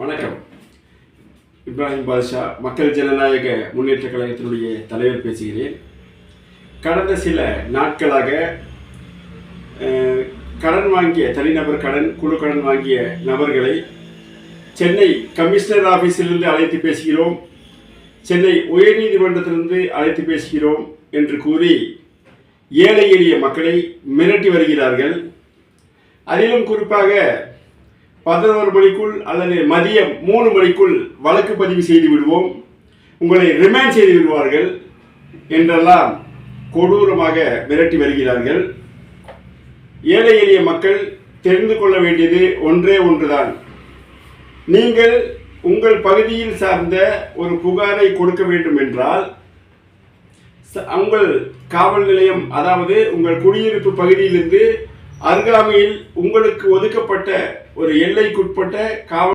வணக்கம். இப்ராஹிம் பாதுஷா மக்கள் ஜனநாயக முன்னேற்ற கழகத்தினுடைய தலைவர் பேசுகிறேன். கடந்த சில நாட்களாக கடன் வாங்கிய தனிநபர் கடன் குழு கடன் வாங்கிய நபர்களை சென்னை கமிஷனர் ஆஃபீஸிலிருந்து அழைத்து பேசுகிறோம். சென்னை உயர்நீதிமன்றத்திலிருந்து அழைத்து பேசுகிறோம் என்று கூறி ஏழை எளிய மக்களை மிரட்டி வருகிறார்கள். அதிலும் குறிப்பாக பதினோரு மணிக்குள் அல்லது மதியம் மூணு மணிக்குள் வழக்கு பதிவு செய்து விடுவோம். உங்களை ரிமைண்ட் செய்து விடுவார்கள் என்றெல்லாம் கொடூரமாக மிரட்டி வருகிறார்கள். ஏழை எளிய மக்கள் தெரிந்து கொள்ள வேண்டியது ஒன்றே ஒன்றுதான். நீங்கள் உங்கள் பகுதியில் சார்ந்த ஒரு புகாரை கொடுக்க வேண்டும் என்றால் உங்கள் காவல் நிலையம் அதாவது உங்கள் குடியிருப்பு பகுதியிலிருந்து அருகாமையில் உங்களுக்கு ஒதுக்கப்பட்ட ஒரு எல்லைக்குட்பட்ட காவல்